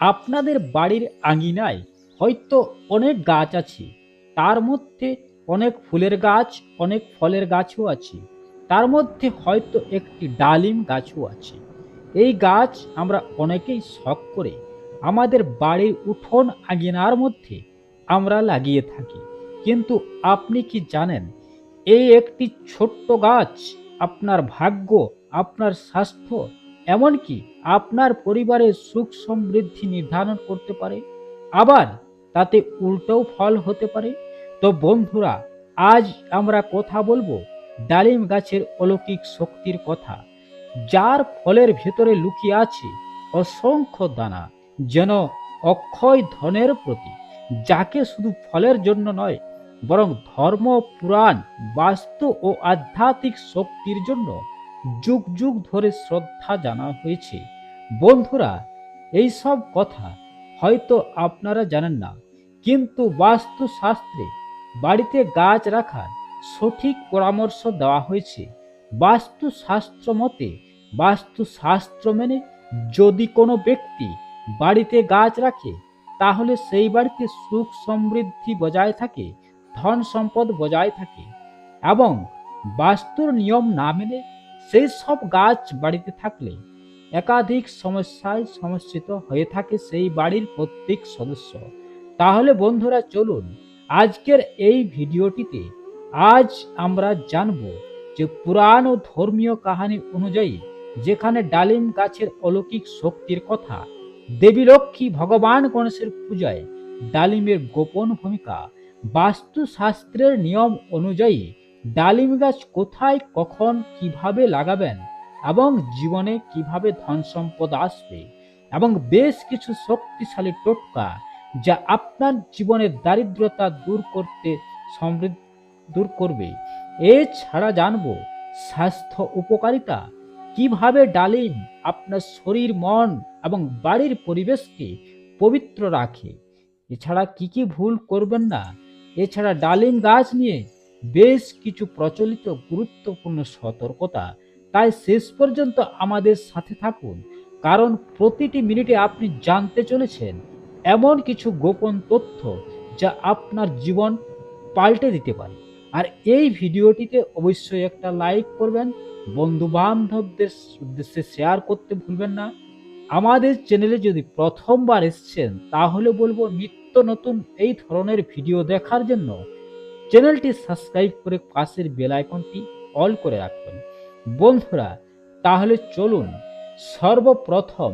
আপনাদের বাড়ির আঙিনায় হয়তো অনেক গাছ আছে। তার মধ্যে অনেক ফুলের গাছ, অনেক ফলের গাছও আছে। তার মধ্যে হয়তো একটি ডালিম গাছও আছে। এই গাছ আমরা অনেকেই শখ করে আমাদের বাড়ির উঠোন আঙিনার মধ্যে আমরা লাগিয়ে থাকি। কিন্তু আপনি কি জানেন, এই একটি ছোট্ট গাছ আপনার ভাগ্য, আপনার স্বাস্থ্য, এমনকি আপনার পরিবারের সুখ সমৃদ্ধি নির্ধারণ করতে পারে, আবার তাতে উল্টো ফল হতে পারে। তো বন্ধুরা, আজ আমরা কথা বলব ডালিম গাছের অলৌকিক শক্তির কথা, যার ফলের ভেতরে লুকিয়ে আছে অসংখ্য দানা, যেন অক্ষয় ধনের প্রতি, যাকে শুধু ফলের জন্য নয়, বরং ধর্ম, পুরাণ, বাস্তু ও আধ্যাত্মিক শক্তির জন্য যুগ যুগ ধরে শ্রদ্ধা জানা হয়েছে। বন্ধুরা, এই সব কথা হয়তো আপনারা জানেন না, কিন্তু বাস্তুশাস্ত্রে বাড়িতে গাছ রাখার সঠিক পরামর্শ দেওয়া হয়েছে। বাস্তুশাস্ত্র মতে, বাস্তুশাস্ত্র মেনে যদি কোনো ব্যক্তি বাড়িতে গাছ রাখে, তাহলে সেই বাড়িতে সুখ সমৃদ্ধি বজায় থাকে, ধন সম্পদ বজায় থাকে এবং বাস্তুর নিয়ম না মেনে সেই সব গাছ বাড়িতে থাকলে একাধিক সমস্যায় সমস্যিত হয়ে থাকে সেই বাড়ির প্রত্যেক সদস্য। তাহলে বন্ধুরা, চলুন আজকের এই ভিডিওটিতে আজ আমরা জানব যে পুরাণ ও ধর্মীয় কাহিনী অনুযায়ী যেখানে ডালিম গাছের অলৌকিক শক্তির কথা দেবী লক্ষ্মী ভগবান গণেশের পূজায় ডালিমের গোপন ভূমিকা, বাস্তুশাস্ত্রের নিয়ম অনুযায়ী ডালিম গাছ কোথায়, কখন, কীভাবে লাগাবেন এবং জীবনে কীভাবে ধন সম্পদ আসবে এবং বেশ কিছু শক্তিশালী টোটকা যা আপনার জীবনের দারিদ্রতা দূর করতে সমৃদ্ধ, দূর করবে। এছাড়া জানব স্বাস্থ্য উপকারিতা। কীভাবে ডালিম আপনার শরীর, মন এবং বাড়ির পরিবেশকে পবিত্র রাখে। এছাড়া কি কি ভুল করবেন না। এছাড়া ডালিম গাছ নিয়ে বেশ কিছু প্রচলিত গুরুত্বপূর্ণ সতর্কতা তাই শেষ পর্যন্ত আমাদের সাথে থাকুন, কারণ প্রতিটি মিনিটে আপনি জানতে চলেছেন এমন কিছু গোপন তথ্য যা আপনার জীবন পাল্টে দিতে পারে। আর এই ভিডিওটিতে অবশ্যই একটা লাইক করবেন বন্ধু বান্ধবদের উদ্দেশ্যে শেয়ার করতে ভুলবেন না। আমাদের চ্যানেলে যদি প্রথমবার এসছেন, তাহলে বলব নিত্য নতুন এই ধরনের ভিডিও দেখার জন্য চ্যানেলটি সাবস্ক্রাইব করে পাশের বেল আইকনটি অল করে রাখবেন। বন্ধুরা, তাহলে চলুন সর্বপ্রথম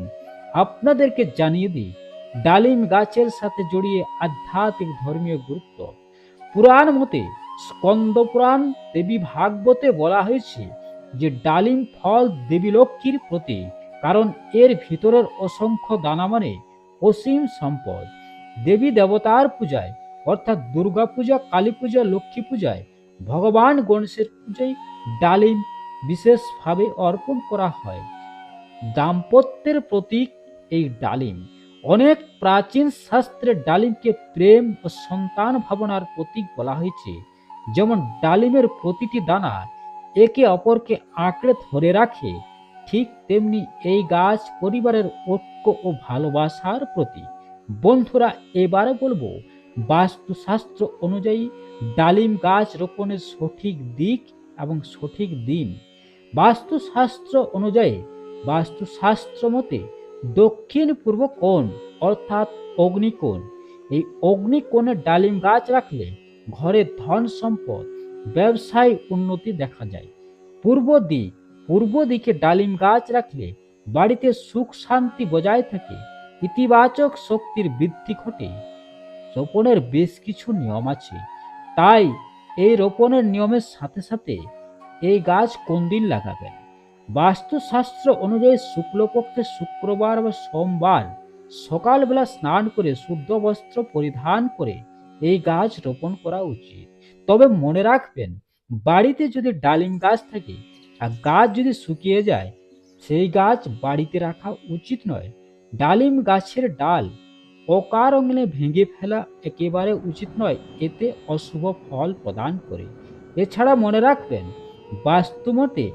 আপনাদেরকে জানিয়ে দিই, ডালিম গাছের সাথে জড়িয়ে আধ্যাত্মিক ধর্মীয় গুরুত্ব। পুরাণ মতে স্কন্দ পুরাণ দেবী ভাগবতে বলা হয়েছে যে ডালিম ফল দেবী লক্ষ্মীর প্রতি, কারণ এর ভিতরের অসংখ্য দানা মানে অসীম সম্পদ। দেবী দেবতার পূজায়, অর্থাৎ দুর্গা পূজা, কালী পূজা, লক্ষ্মী পূজায় ভগবান গণেশের পূজায় ডালিম বিশেষভাবে অর্পণ করা হয়। দাম্পত্যের প্রতীক এই ডালিম। অনেক প্রাচীন শাস্ত্রে ডালিমকে প্রেম ও সন্তান ভাবনার প্রতীক বলা হয়েছে। যেমন ডালিমের প্রতিটি দানা একে অপরকে আঁকড়ে ধরে রাখে, ঠিক তেমনি এই গাছ পরিবারের ঐক্য ও ভালোবাসার প্রতীক। বন্ধুরা, এবারে বলব, বাস্তুশাস্ত্র অনুযায়ী ডালিম গাছ রোপণের সঠিক দিক এবং সঠিক দিন। বাস্তুশাস্ত্র অনুযায়ী, বাস্তুশাস্ত্র মতে দক্ষিণ পূর্ব কোণ, অর্থাৎ অগ্নিকোণ। এই অগ্নিকোণে ডালিম গাছ রাখলে ঘরে ধন সম্পদ, ব্যবসায় উন্নতি দেখা যায়। পূর্ব দিক, পূর্ব দিকে ডালিম গাছ রাখলে বাড়িতে সুখ শান্তি বজায় থাকে, ইতিবাচক শক্তির বৃদ্ধি ঘটে। রোপণের বেশ কিছু নিয়ম আছে। তাই এই রোপণের নিয়মের সাথে সাথে এই গাছ কোন দিন লাগাবেন বাস্তুশাস্ত্র অনুযায়ী শুক্লপক্ষের শুক্রবার বা সোমবার সকালবেলা স্নান করে শুদ্ধ বস্ত্র পরিধান করে এই গাছ রোপণ করা উচিত। তবে মনে রাখবেন, বাড়িতে যদি ডালিম গাছ থাকে আর গাছ যদি শুকিয়ে যায়, সেই গাছ বাড়িতে রাখা উচিত নয়। ডালিম গাছের ডাল অকারণে ভেঙে ফেলা একেবারে উচিত নয়, এতে অশুভ ফল প্রদান করে। এছাড়া মনে রাখবেন বাস্তুমতে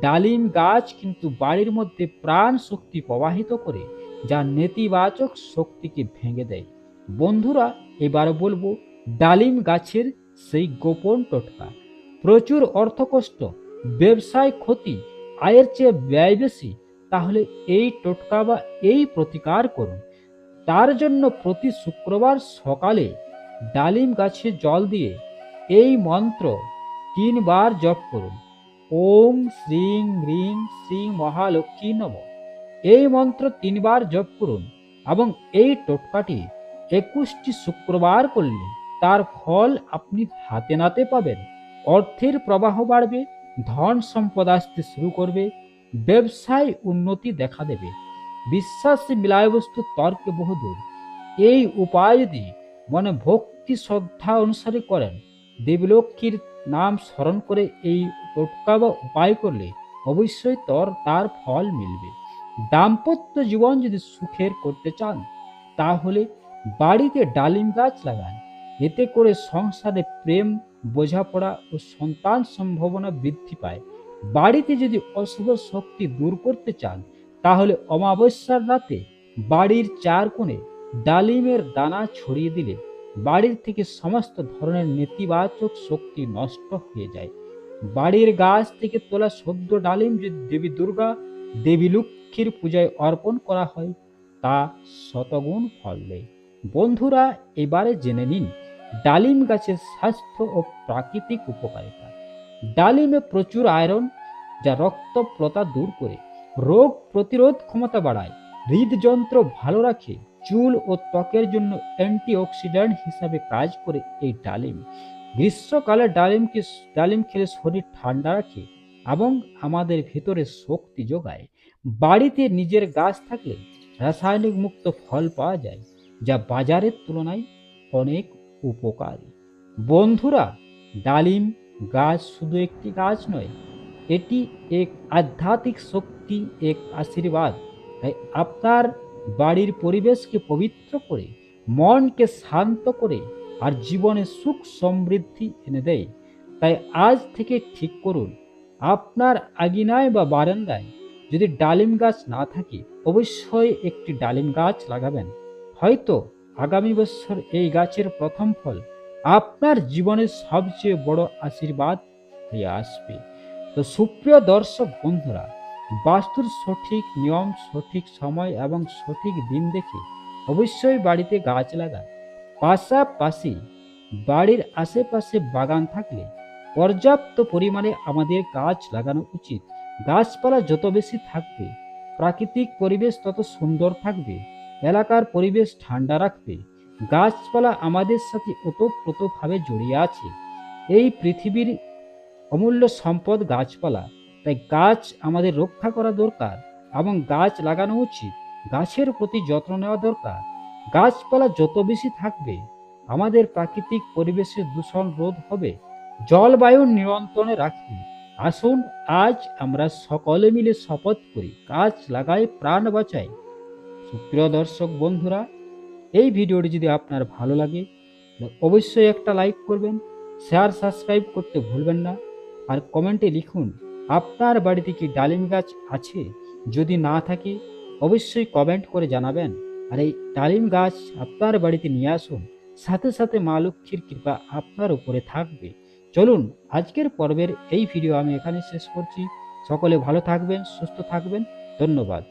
ডালিম গাছ কিন্তু বাড়ির মধ্যে প্রাণ শক্তি প্রবাহিত করে, যা নেতিবাচক শক্তিকে ভেঙে দেয়। বন্ধুরা, এবার বলব, ডালিম গাছের সেই গোপন টোটকা। প্রচুর অর্থকষ্ট, ব্যবসায় ক্ষতি, আয়ের চেয়ে ব্যয় বেশি, তাহলে এই টোটকা বা এই প্রতিকার করুন। তার জন্য প্রতি শুক্রবার সকালে ডালিম গাছে জল দিয়ে এই মন্ত্র তিনবার জপ করুন। ওম শ্রীং হ্রিং শ্রী মহালক্ষ্মী নম। এই মন্ত্র তিনবার জপ করুন এবং এই টোটকাটি একুশটি শুক্রবার করলে তার ফল আপনি হাতে নাতে পাবেন। অর্থের প্রবাহ বাড়বে, ধন সম্পদ আসতে শুরু করবে, ব্যবসায় উন্নতি দেখা দেবে। বিশ্বাসী মিলায় বস্তু তর্কে বহুদূর এই উপায় যদি মনে ভক্তি শ্রদ্ধা অনুসারে করেন, দেবীলক্ষ্মীর নাম স্মরণ করে এই টোটকা বা উপায় করলে অবশ্যই তর তার ফল মিলবে। দাম্পত্য জীবন যদি সুখের করতে চান, তাহলে বাড়িতে ডালিম গাছ লাগান। এতে করে সংসারে প্রেম, বোঝাপড়া ও সন্তান সম্ভাবনা বৃদ্ধি পায়। বাড়িতে যদি অশুভ শক্তি দূর করতে চান, তাহলে অমাবস্যার রাতে বাড়ির চার কোণে ডালিমের দানা ছড়িয়ে দিলে বাড়ির থেকে সমস্ত ধরনের নেতিবাচক শক্তি নষ্ট হয়ে যায়। বাড়ির গাছ থেকে তোলা সদ্য ডালিম যদি দেবী দুর্গা, দেবী লক্ষ্মীর পূজায় অর্পণ করা হয়, তা শতগুণ ফল দেয়। বন্ধুরা, এবারে জেনে নিন, ডালিম গাছের স্বাস্থ্য ও প্রাকৃতিক উপকারিতা। ডালিমে প্রচুর আয়রন, যা রক্তপ্রতা দূর করে, রোগ প্রতিরোধ ক্ষমতা বাড়ায়, হৃদযন্ত্র ভালো রাখে চুল ও ত্বকের জন্য অ্যান্টিঅক্সিডেন্ট হিসাবে কাজ করে এই ডালিম। গ্রীষ্মকালে ডালিমকে ডালিম খেলে শরীর ঠান্ডা রাখে এবং আমাদের ভেতরে শক্তি যোগায়। বাড়িতে নিজের গাছ থাকলে রাসায়নিক মুক্ত ফল পাওয়া যায়, যা বাজারের তুলনায় অনেক উপকারী। বন্ধুরা, ডালিম গাছ শুধু একটি গাছ নয়, এটি এক আধ্যাত্মিক শক্তি, এক আশীর্বাদ। তাই আপনার বাড়ির পরিবেশকে পবিত্র করে, মনকে শান্ত করে আর জীবনে সুখ সমৃদ্ধি এনে দেয়। তাই আজ থেকে ঠিক করুন, আপনার আগিনায় বা বারান্দায় যদি ডালিম গাছ না থাকে, অবশ্যই একটি ডালিম গাছ লাগাবেন। হয়তো আগামী বছর এই গাছের প্রথম ফল আপনার জীবনের সবচেয়ে বড় আশীর্বাদ হয়ে আসবে। তো সুপ্রিয় দর্শক বন্ধুরা বাস্তুর সঠিক নিয়ম, সঠিক সময় এবং সঠিক দিন দেখে অবশ্যই বাড়িতে গাছ লাগান। পাশাপাশি বাড়ির আশেপাশে বাগান থাকলে পর্যাপ্ত পরিমাণে আমাদের গাছ লাগানো উচিত। গাছপালা যত বেশি থাকবে, প্রাকৃতিক পরিবেশ তত সুন্দর থাকবে, এলাকার পরিবেশ ঠান্ডা রাখবে, গাছপালা আমাদের সাথে ওতপ্রোতভাবে জড়িয়ে আছে। এই পৃথিবীর অমূল্য সম্পদ গাছপালা। তাই গাছ আমাদের রক্ষা করা দরকার এবং গাছ লাগানো উচিত। গাছের প্রতি যত্ন নেওয়া দরকার। গাছপালা যত বেশি থাকবে, আমাদের প্রাকৃতিক পরিবেশের দূষণ রোধ হবে। জলবায়ু নিয়ন্ত্রণে রাখবে আসুন, আজ আমরা সকলে মিলে শপথ করি, গাছ লাগাই প্রাণ বাঁচাই সুপ্রিয় দর্শক বন্ধুরা, এই ভিডিওটি যদি আপনার ভালো লাগে, অবশ্যই একটা লাইক করবেন, শেয়ার, সাবস্ক্রাইব করতে ভুলবেন না। আর কমেন্টে লিখুন আপনার বাড়িতে কি ডালিম গাছ আছে? যদি না থাকে, অবশ্যই কমেন্ট করে জানাবেন। আর এই ডালিম গাছ আপনার বাড়িতে নিয়ে আসুন। সাথে সাথে মা লক্ষ্মীর কৃপা আপনার উপরে থাকবে। চলুন, আজকের পর্বের এই ভিডিও আমি এখানে শেষ করছি। সকলে ভালো থাকবেন, সুস্থ থাকবেন। ধন্যবাদ।